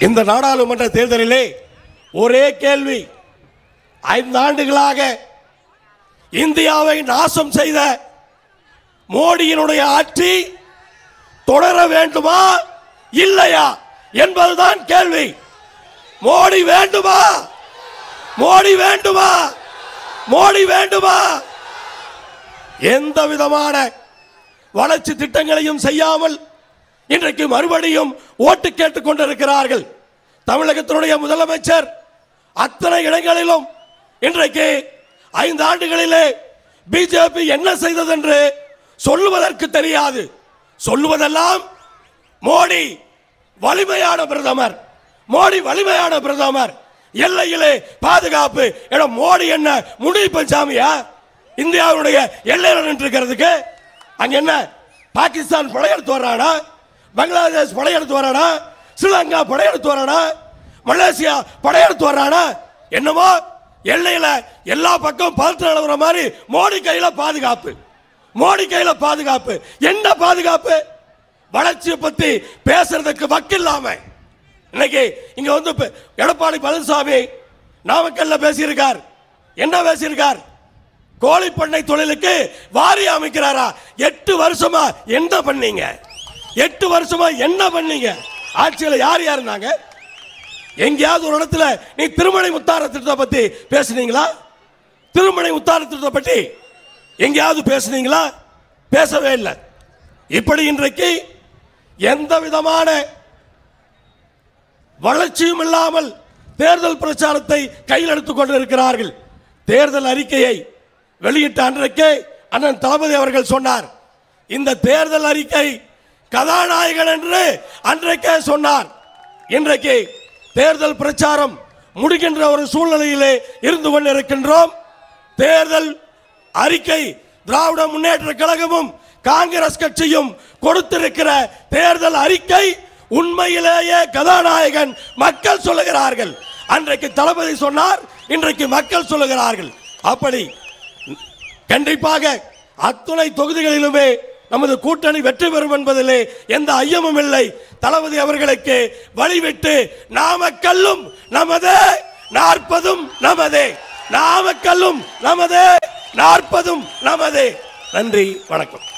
இந்த நாடாளுமன்ற தேர்தலிலே ஒரே கேள்வி. ஐந்து ஆண்டுகளாக இந்தியாவை நாசம் செய்த மோடியினுடைய ஆட்சி தொடர வேண்டுமா இல்லையா என்பதுதான் கேள்வி. மோடி வேண்டுமா மோடி வேண்டுமா மோடி வேண்டுமா? எந்த விதமான வளர்ச்சி திட்டங்களையும் செய்யாமல் இன்றைக்கு மறுபடியும் ஓட்டு கேட்டுக் கொண்டிருக்கிறார்கள். தமிழகத்தினுடைய முதலமைச்சர் அத்தனை இடங்களிலும் இன்றைக்கு ஐந்து ஆண்டுகளிலே பிஜேபி என்ன செய்தது என்று சொல்லுவதற்கு தெரியாது. சொல்லுவதெல்லாம் மோடி வலிமையான பிரதமர். மோடி வலிமையான பிரதமர். எல்லையிலே பாதுகாப்பு. என மோடி என்ன முடி பஞ்சாமியா? இந்தியாவுடைய எல்லையில் நின்றுக்கிறதுக்கு அங்க என்ன? பாகிஸ்தான் படையெடுத்து வர்றானா? பங்களாதேஷ் படையெடுத்து வரானா? ஸ்ரீலங்கா படையெடுத்து வரானா? மலேசியா படையெடுத்து வர்றானா என்னமோ எல்லையில எல்லா பக்கம் பார்த்து நிலவுற மாதிரி மோடி கையில பாதுகாப்பு. மோடி கையில பாதுகாப்பு. என்ன பாதுகாப்பு? வளர்ச்சியை பத்தி பேசுறதுக்கு வக்கில்லாம இன்னைக்கு இங்க வந்து எடப்பாடி பழனிசாமி நாமக்கல்ல பேசியிருக்கார். என்ன பேசியிருக்கார்? கோழி பண்ணை தொழிலுக்கு வாரி அமைக்கிறாரா? எட்டு வருஷமா என்ன பண்ணீங்க? எட்டு வருஷமா என்ன பண்ணீங்க? ஆட்சியில் யார் யார் இருந்தாங்க? எங்கேயாவது ஒரு இடத்துல நீ திருமலை உத்தார திட்டத்தை பத்தி பேசுனீங்களா? திருமலை உத்தார திட்டத்தை பற்றி எங்கேயாவது பேசுனீங்களா? பேசவே இல்லை. இப்படி இன்றைக்கு எந்த விதமான வளர்ச்சியும் இல்லாமல் தேர்தல் பிரச்சாரத்தை கையில் எடுத்துக் கொண்டிருக்கிறார்கள். தேர்தல் அறிக்கையை வெளியிட்ட அன்றைக்கே அண்ணன் தளபதி அவர்கள் சொன்னார். இந்த தேர்தல் அறிக்கை கதாநாயகன் என்று அன்றைக்கே சொன்னார். இன்றைக்கு தேர்தல் பிரச்சாரம் முடிகின்ற ஒரு சூழ்நிலையிலே இருந்து கொண்டிருக்கின்றோம். தேர்தல் அறிக்கை திராவிட முன்னேற்ற கழகமும் காங்கிரஸ் கட்சியும் கொடுத்திருக்கிற தேர்தல் அறிக்கை உண்மையிலேயே கதாநாயகன் மக்கள் சொல்லுகிறார்கள். அன்றைக்கு தளபதி சொன்னார் இன்றைக்கு மக்கள் சொல்லுகிறார்கள். அப்படி கண்டிப்பாக அத்துணை தொகுதிகளிலுமே நமது கூட்டணி வெற்றி பெறும் என்பதிலே எந்த ஐயமும் இல்லை. தளபதி அவர்களுக்கு வழிவிட்டு நாமக்கல்லும் நமதே நாற்பதும் நமதே. நாமக்கல்லும் நமதே. நாற்பதும் நமதே. நன்றி வணக்கம்.